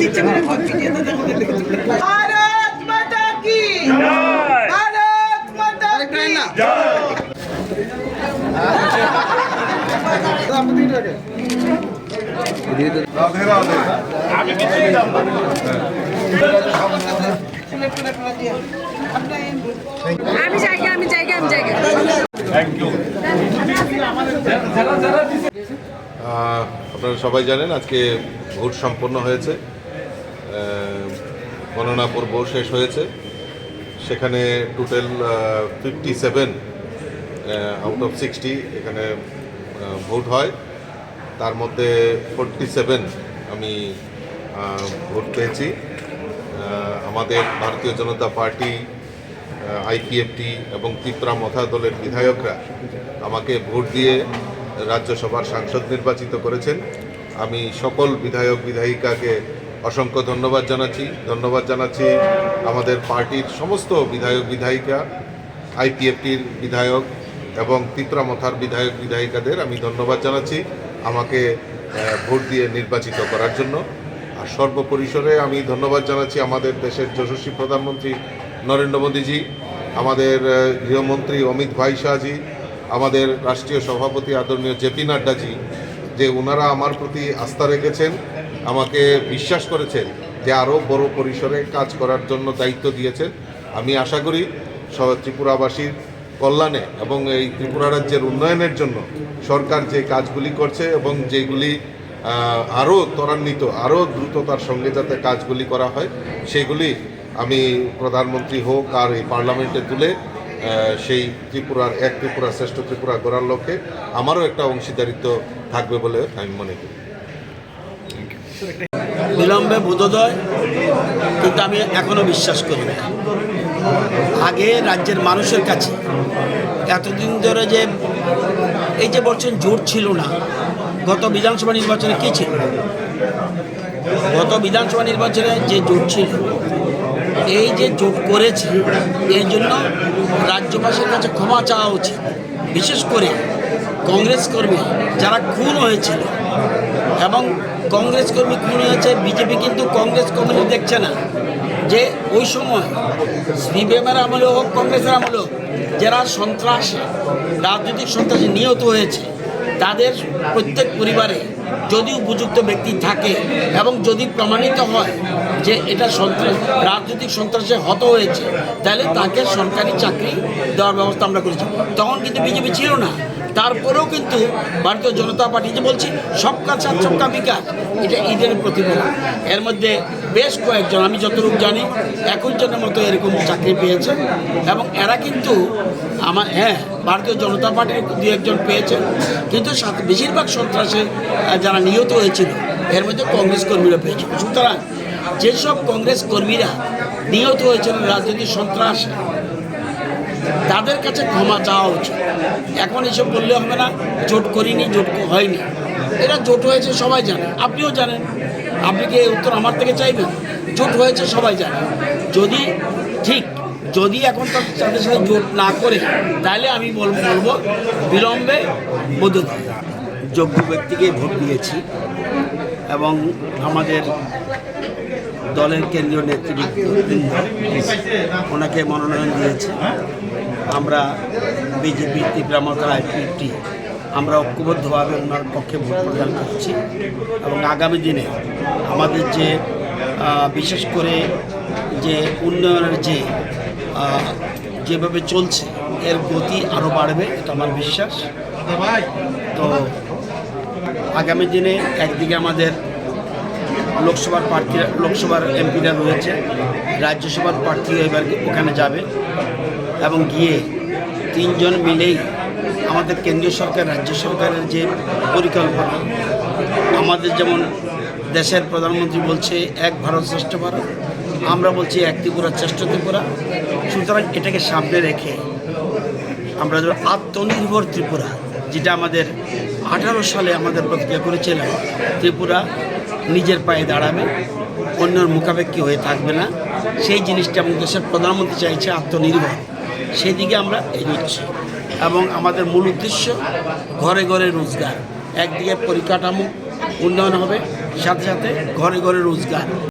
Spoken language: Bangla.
দিচ্ছে মানে ভারত মাতা কি? ভারত মাতা কি? আমি আমি আমি আপনারা সবাই জানেন আজকে ভোট সম্পন্ন হয়েছে। গণনা পর্ব শেষ হয়েছে। সেখানে total fifty seven out of sixty এখানে ভোট হয়। তার মধ্যে ফোরটি সেভেন আমি ভোট পেয়েছি। আমাদের ভারতীয় জনতা পার্টি আইপিএফটি এবং ত্রিপুরা মথা দলের বিধায়করা আমাকে ভোট দিয়ে রাজ্যসভার সাংসদ নির্বাচিত করেছেন। আমি সকল বিধায়ক বিধায়িকাকে অসংখ্য ধন্যবাদ জানাচ্ছি। ধন্যবাদ জানাচ্ছি আমাদের পার্টির সমস্ত বিধায়ক, বিধায়িকা, আইপিএফটির বিধায়ক এবং ত্রিপুরা মথার বিধায়ক, বিধায়িকাদের আমি ধন্যবাদ জানাচ্ছি আমাকে ভোট দিয়ে নির্বাচিত করার জন্য। আর সর্বপরিসরে আমি ধন্যবাদ জানাচ্ছি আমাদের দেশের যশস্বী প্রধানমন্ত্রী নরেন্দ্র মোদীজি, আমাদের গৃহমন্ত্রী অমিত ভাই শাহজি, আমাদের রাষ্ট্রীয় সভাপতি আদরণীয় জেপি নাড্ডাজি, যে ওনারা আমার প্রতি আস্থা রেখেছেন। আমাকে বিশ্বাস করেছেন যে আরও বড় পরিসরে কাজ করার জন্য দায়িত্ব দিয়েছেন। আমি আশা করি ত্রিপুরাবাসীর কল্যাণে এবং এই ত্রিপুরা রাজ্যের উন্নয়নের জন্য সরকার যে কাজগুলি করছে এবং যেগুলি আরও ত্বরান্বিত, আরও দ্রুততার সঙ্গে যাতে কাজগুলি করা হয়, সেগুলি আমি প্রধানমন্ত্রী হোক আর এই পার্লামেন্টে তুলে সেই ত্রিপুরার, এক ত্রিপুরা শ্রেষ্ঠ ত্রিপুরা গড়ার লক্ষ্যে আমারও একটা অংশীদারিত্ব থাকবে বলে আমি মনে করি। বিলম্বে বোধোদয়, কিন্তু আমি এখনও বিশ্বাস করি না। আগে রাজ্যের মানুষের কাছে এতদিন ধরে যে এই যে বলছেন জোট ছিল না, গত বিধানসভা নির্বাচনে কী ছিল? গত বিধানসভা নির্বাচনে যে জোট ছিল এই যে জোট করেছে এই জন্য রাজ্যবাসীর কাছে ক্ষমা চাওয়া উচিত। বিশেষ করে কংগ্রেস কর্মী যারা খুন হয়েছিল এবং কংগ্রেস কর্মী খুন হয়েছে, বিজেপি কিন্তু কংগ্রেস কর্মী দেখছে না। যে ওই সময় সিপিএমের আমলে হোক কংগ্রেসের আমলে যারা সন্ত্রাস, রাজনৈতিক সন্ত্রাসে নিহত হয়েছে, তাদের প্রত্যেক পরিবারে যদি উপযুক্ত ব্যক্তি থাকে এবং যদি প্রমাণিত হয় যে এটা সন্ত্রাস, রাজনৈতিক সন্ত্রাসে হত হয়েছে, তাহলে তাকে সরকারি চাকরি দেওয়ার ব্যবস্থা আমরা করেছি। তখন কিন্তু বিজেপি ছিল না। তারপরেও কিন্তু ভারতীয় জনতা পার্টি যে বলছি সবকা সাথ সবকা বিকাশ এটা ঈদের প্রতিফলন। এর মধ্যে বেশ কয়েকজন, আমি যতটুকু জানি, একুশ জনের মতো এরকম চাকরি পেয়েছে। এবং এরা কিন্তু আমার হ্যাঁ ভারতীয় জনতা পার্টির দু একজন পেয়েছে। কিন্তু বেশিরভাগ সন্ত্রাসে যারা নিহত হয়েছিল, এর মধ্যে কংগ্রেস কর্মীরা পেয়েছিল সুতরাং যেসব কংগ্রেস কর্মীরা নিহত হয়েছিলেন রাজনৈতিক সন্ত্রাস, তাদের কাছে ক্ষমা চাওয়া উচিত। এখন এসব বললে হবে না, জোট করিনি, জোট হয়নি। এরা জোট হয়েছে, সবাই জানে। আপনিও জানেন। আপনি কি এই উত্তর আমার থেকে চাইবেন? জোট হয়েছে, সবাই জানে। যদি ঠিক, যদি এখন তাদের সাথে জোট না করে, তাহলে আমি বল বলব বিলম্বে বোধ যোগ্য ব্যক্তিকে ভোট দিয়েছি এবং আমাদের দলের কেন্দ্রীয় নেতৃবৃন্দ ওনাকে মনোনয়ন দিয়েছে। আমরা বিজেপি তীব্রামতা আইপিটি আমরা ঐক্যবদ্ধভাবে ওনার পক্ষে ভোট প্রদান করছি এবং আগামী দিনে আমাদের যে বিশেষ করে যে উন্নয়নের যে যেভাবে চলছে, এর গতি আরও বাড়বে, এটা আমার বিশ্বাস। তো আগামী দিনে একদিকে আমাদের লোকসভার প্রার্থীরা লোকসভার এমপিরা রয়েছে, রাজ্যসভার প্রার্থী এবার ওখানে যাবে এবং গিয়ে তিনজন মিলেই আমাদের কেন্দ্রীয় সরকার, রাজ্য সরকারের যে পরিকল্পনা, আমাদের যেমন দেশের প্রধানমন্ত্রী বলছে, এক ভারত শ্রেষ্ঠ ভারত আমরা বলছি, এক ত্রিপুরা শ্রেষ্ঠ ত্রিপুরা সুতরাং এটাকে সামনে রেখে আমরা যেন আত্মনির্ভর ত্রিপুরা, যেটা আমাদের আঠারো সালে আমাদের প্রতিজ্ঞা করেছিলাম, ত্রিপুরা নিজের পায়ে দাঁড়াবে, অন্যের মুখাপেক্ষি হয়ে থাকবে না। সেই জিনিসটা এবং দেশের প্রধানমন্ত্রী চাইছে, আত্মনির্ভর। সেই দিকে আমরা এগোচ্ছি। এবং আমাদের মূল উদ্দেশ্য ঘরে ঘরে রোজগার। একদিকে পরিকাঠামো উন্নয়ন হবে, সাথে সাথে ঘরে ঘরে রোজগার।